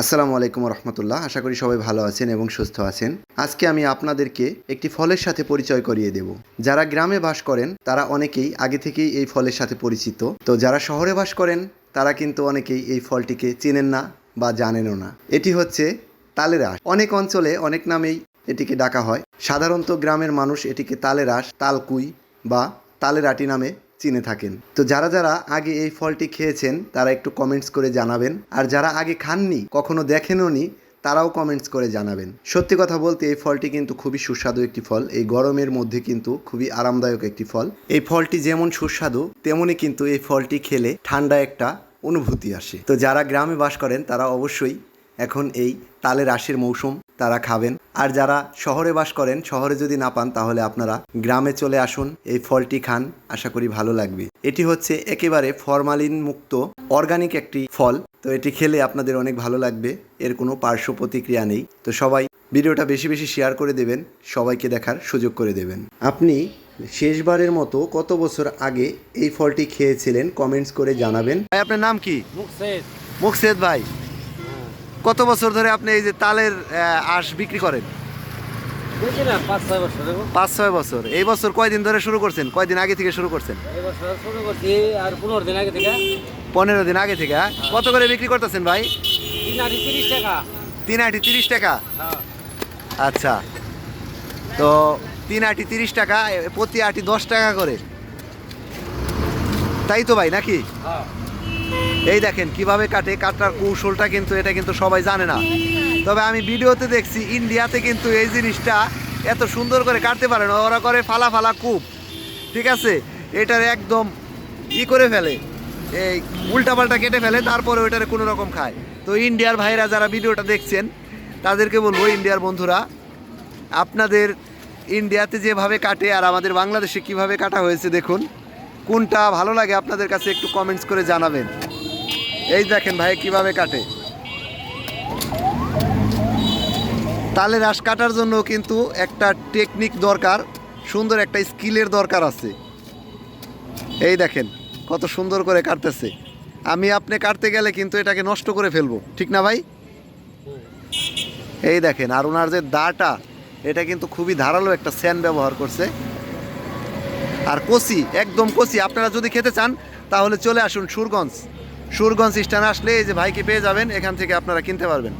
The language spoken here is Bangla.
আসসালামু আলাইকুম রহমতুল্লাহ। আশা করি সবাই ভালো আছেন এবং সুস্থ আছেন। আজকে আমি আপনাদেরকে একটি ফলের সাথে পরিচয় করিয়ে দেব। যারা গ্রামে বাস করেন, তারা অনেকেই আগে থেকেই এই ফলের সাথে পরিচিত। তো যারা শহরে বাস করেন, তারা কিন্তু অনেকেই এই ফলটিকে চেনেন না বা জানেনও না। এটি হচ্ছে তালের অনেক অঞ্চলে অনেক নামেই এটিকে ডাকা হয়। সাধারণত গ্রামের মানুষ এটিকে তালের তালকুই বা তালের আটি নামে চিনে থাকেন। তো যারা যারা আগে এই ফলটি খেয়েছেন, তারা একটু কমেন্টস করে জানাবেন। আর যারা আগে খাননি, কখনো দেখেনও নি, তারাও কমেন্টস করে জানাবেন। সত্যি কথা বলতে এই ফলটি কিন্তু খুবই সুস্বাদু একটি ফল। এই গরমের মধ্যে কিন্তু খুবই আরামদায়ক একটি ফল। এই ফলটি যেমন সুস্বাদু তেমনই কিন্তু এই ফলটি খেলে ঠান্ডা একটা অনুভূতি আসে। তো যারা গ্রামে বাস করেন, তারা অবশ্যই এখন এই তালের আশের মৌসুম তারা খাবেন। আর যারা শহরে বাস করেন শহরে যদি না পান তাহলে আপনারা গ্রামে চলে আসুন এই ফলটি খান। আশা করি ভালো লাগবে। এটি হচ্ছে একেবারে ফরমালিন মুক্ত অর্গানিক একটি ফল। তো এটি খেলে আপনাদের অনেক ভালো লাগবে এর কোনো পার্শ্ব প্রতিক্রিয়া নেই। তো সবাই ভিডিওটা বেশি বেশি শেয়ার করে দেবেন সবাইকে দেখার সুযোগ করে দেবেন। আপনি শেষবারের মতো কত বছর আগে এই ফলটি খেয়েছিলেন কমেন্টস করে জানাবেন। ভাই আপনার নাম কি? মুকসেদ। মুকসেদ ভাই। কত বছর ধরে আপনি এই যে তালের আঁশ বিক্রি করেন? পাঁচ ছয় বছর এই বছর কয়দিন ধরে শুরু করছেন? কয়দিন আগে থেকে শুরু করছেন? শুরু করছি আর পনেরো দিন আগে থেকে। পনেরো দিন আগে থেকে হ্যাঁ? কত করে বিক্রি করতেছেন ভাই? তিন আটি তিরিশ টাকা। হ্যাঁ। আচ্ছা। তো তিন আটি তিরিশ টাকা প্রতি আটি দশ টাকা করে। তাই তো ভাই নাকি? হ্যাঁ। এই দেখেন কীভাবে কাটে, কাটার কৌশলটা কিন্তু এটা কিন্তু সবাই জানে না। তবে আমি ভিডিওতে দেখছি ইন্ডিয়াতে কিন্তু এই জিনিসটা এত সুন্দর করে কাটতে পারে না, ওরা করে ফালা ফালা কূপ, ঠিক আছে? এটার একদম ই করে ফেলে, এই উল্টাপাল্টা কেটে ফেলে, তারপরে ওইটারে কোনো রকম খায়। তো ইন্ডিয়ার ভাইরা যারা ভিডিওটা দেখছেন, তাদেরকে বলব ইন্ডিয়ার বন্ধুরা, আপনাদের ইন্ডিয়াতে যেভাবে কাটে আর আমাদের বাংলাদেশে কীভাবে কাটা হয়েছে দেখুন। কোনটা ভালো লাগে আপনাদের কাছে একটু কমেন্টস করে জানাবেন। এই দেখেন ভাই, কীভাবে কাটে। তালে রাস কাটার জন্য কিন্তু একটা টেকনিক দরকার, সুন্দর একটা স্কিলের দরকার আছে। এই দেখেন, কত সুন্দর করে কাটতেছে। আমি আপনি কাটতে গেলে কিন্তু এটাকে নষ্ট করে ফেলব, ঠিক না ভাই? এই দেখেন, আর ওনার যে দাটা, এটা কিন্তু খুবই ধারালো একটা স্যান ব্যবহার করছে। আর কচি, একদম কচি, আপনারা যদি খেতে চান, তাহলে চলে আসুন সুরগঞ্জ। সুরগঞ্জ স্ট্যান্ড আসলে এই যে ভাইকে পেয়ে যাবেন এখান থেকে আপনারা কিনতে পারবেন।